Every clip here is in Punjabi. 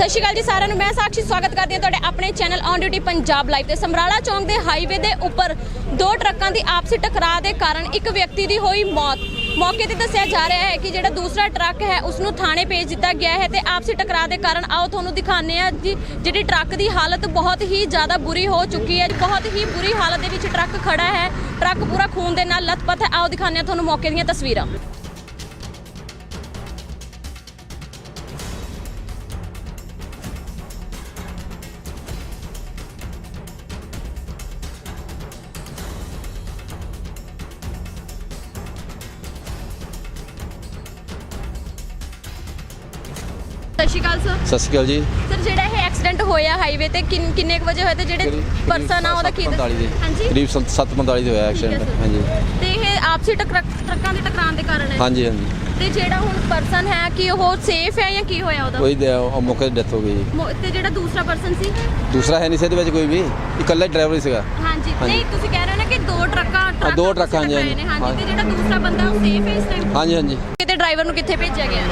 ਸਤਿ ਸ਼੍ਰੀ ਅਕਾਲ ਜੀ ਸਾਰਿਆਂ ਨੂੰ। ਮੈਂ ਸਾਕਸ਼ੀ ਸਵਾਗਤ ਕਰਦੀ ਹਾਂ ਤੁਹਾਡੇ ਆਪਣੇ channel on duty Punjab live ਤੇ। ਸਮਰਾਲਾ ਚੌਂਕ ਦੇ ਹਾਈਵੇ ਦੇ ਉੱਪਰ ਦੋ ਟਰੱਕਾਂ ਦੀ ਆਪਸੀ ਟਕਰਾਅ ਦੇ ਕਾਰਨ ਇੱਕ ਵਿਅਕਤੀ ਦੀ ਹੋਈ ਮੌਤ। ਮੌਕੇ ਤੇ ਦੱਸਿਆ ਜਾ ਰਿਹਾ ਹੈ ਕਿ ਜਿਹੜਾ ਦੂਸਰਾ ਟਰੱਕ ਹੈ ਉਸ ਨੂੰ ਥਾਣੇ ਭੇਜ ਦਿੱਤਾ ਗਿਆ ਹੈ ਤੇ ਆਪਸੀ ਟਕਰਾਅ ਦੇ ਕਾਰਨ ਆਓ ਤੁਹਾਨੂੰ ਦਿਖਾਉਂਦੇ ਆ ਜੀ, ਜਿਹੜੀ ਟਰੱਕ ਦੀ ਹਾਲਤ ਬਹੁਤ ਹੀ ਜ਼ਿਆਦਾ ਬੁਰੀ ਹੋ ਚੁੱਕੀ ਹੈ। ਬਹੁਤ ਹੀ ਬੁਰੀ ਹਾਲਤ ਦੇ ਵਿੱਚ ਟਰੱਕ ਖੜਾ ਹੈ। ਟਰੱਕ ਪੂਰਾ ਖੂਨ ਦੇ ਨਾਲ ਲੱਥਪੱਥ ਹੈ। ਆਓ ਦਿਖਾਉਂਦੇ ਆ ਤੁਹਾਨੂੰ ਮੌਕੇ ਦੀਆਂ ਤਸਵੀਰਾਂ। ਸਤਿ ਸ਼੍ਰੀ ਅਕਾਲ ਸਰ ਸਤਿ ਸ਼੍ਰੀ ਅਕਾਲ ਜੀ। ਸਰ ਜਿਹੜਾ ਇਹ ਐਕਸੀਡੈਂਟ ਹੋਇਆ ਹਾਈਵੇ ਤੇ ਕਿੰਨ- ਕਿੰਨੇ ਕੁ ਵਜੇ ਹੋਇਆ ਤੇ ਜਿਹੜੇ ਪਰਸਨ ਆ ਉਹਦਾ ਕੀ 7:45 ਦੇ। ਹਾਂਜੀ? ਕਰੀਬ 7:45 ਦੇ ਹੋਇਆ ਠੀਕ ਹੈ ਐਕਸੀਡੈਂਟ ਸਰ। ਹਾਂਜੀ। ਤੇ ਇਹ ਆਪਸੀ ਟਕਰਾ- ਟਰੱਕਾਂ ਦੇ ਟਕਰਾਉਣ ਦੇ ਕਾਰਨ ਹੈ? ਹਾਂਜੀ ਹਾਂਜੀ। ਤੇ ਜਿਹੜਾ ਹੁਣ ਪਰਸਨ ਹੈ ਕਿ ਉਹ ਸੇਫ ਹੈ ਜਾਂ ਕੀ ਹੋਇਆ ਉਹਦਾ? ਕੋਈ ਦੇ- ਉਹ ਮੌਕੇ ਤੇ ਡੈਥ ਹੋ ਗਈ ਜੀ। ਮੋ- ਤੇ ਜਿਹੜਾ ਦੂਸਰਾ ਪਰਸਨ ਸੀ? ਦੂਸਰਾ ਹੈ ਨਹੀਂ ਸੀ ਇਹਦੇ ਵਿੱਚ ਕੋਈ ਵੀ। ਇਕੱਲਾ ਹੀ ਡਰਾਈਵਰ ਹੀ ਸੀਗਾ। ਹਾਂਜੀ ਹਾਂਜੀ। ਨਹੀਂ ਤੁਸੀਂ ਕਹਿ ਰਹੇ ਹੋ ਨਾ ਕਿ ਦੋ ਟਰੱਕਾਂ ਟਰੱਕ ਦੋ ਟਰੱਕ, ਹਾਂਜੀ, ਹਾਂਜੀ ਹਾਂਜੀ। ਤੇ ਜਿਹੜਾ ਦੂਸਰਾ ਬੰਦਾ ਉਹ ਸੇਫ ਹੈ ਇਸ ਟਾਈਮ ਹਾਂਜੀ ਹਾਂਜੀ। ਤੇ ਡਰਾਈਵਰ ਨੂੰ ਕਿੱਥੇ ਭੇਜਿਆ ਗਿਆ?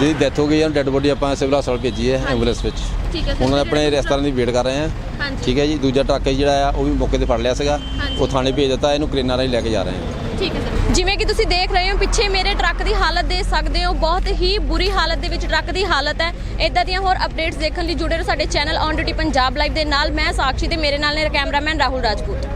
ਜਿਹਦੀ ਡੈਥ ਹੋ ਗਈ ਹੈ ਡੈੱਡ ਬੋਡੀ ਆਪਾਂ ਸਿਵਲ ਹਸਪਤਾਲ ਭੇਜੀ ਹੈ। ਐਂਬੂਲੈਂਸ ਵਿੱਚ। ਠੀਕ ਹੈ ਸਰ ਤੇ ਨੇ ਆਪਣੇ ਜਿਹੜਾ ਦੀ ਵੇਟ ਕਰ ਰਹੇ ਹਾਂ। ਹਾਂਜੀ। ਠੀਕ ਹੈ ਜੀ ਦੂਜਾ ਟਰੱਕ ਹੈ ਜਿਹੜਾ ਆ ਉਹ ਵੀ ਮੌਕੇ ਤੇ ਫੜ ਲਿਆ ਸੀਗਾ। ਹਾਂਜੀ। ਉਹ ਥਾਣੇ ਭੇਜ ਦਿੱਤਾ ਇਹਨੂੰ ਕ੍ਰੇਨਾਂ ਰਾਹੀਂ ਲੈ ਕੇ ਜਾ ਰਹੇ ਹਾਂ। ਠੀਕ ਹੈ ਸਰ। ਜਿਵੇਂ ਕਿ ਤੁਸੀਂ ਦੇਖ ਰਹੇ ਹੋ, ਪਿੱਛੇ ਮੇਰੇ ਟਰੱਕ ਦੀ ਹਾਲਤ ਦੇਖ ਸਕਦੇ ਹੋ। ਬਹੁਤ ਹੀ ਬੁਰੀ ਹਾਲਤ ਦੇ ਵਿੱਚ ਟਰੱਕ ਦੀ ਹਾਲਤ ਹੈ। ਇਦਾਂ ਦੀਆਂ ਹੋਰ ਅਪਡੇਟਸ ਦੇਖਣ ਲਈ ਜੁੜੇ ਰਹੋ ਸਾਡੇ channel on duty Punjab live ਦੇ ਨਾਲ। ਮੈਂ ਸਾਕਸ਼ੀ ਤੇ ਮੇਰੇ ਨਾਲ ਨੇ ਕੈਮਰਾਮੈਨ ਰਾਹੁਲ ਰਾਜਪੂਤ।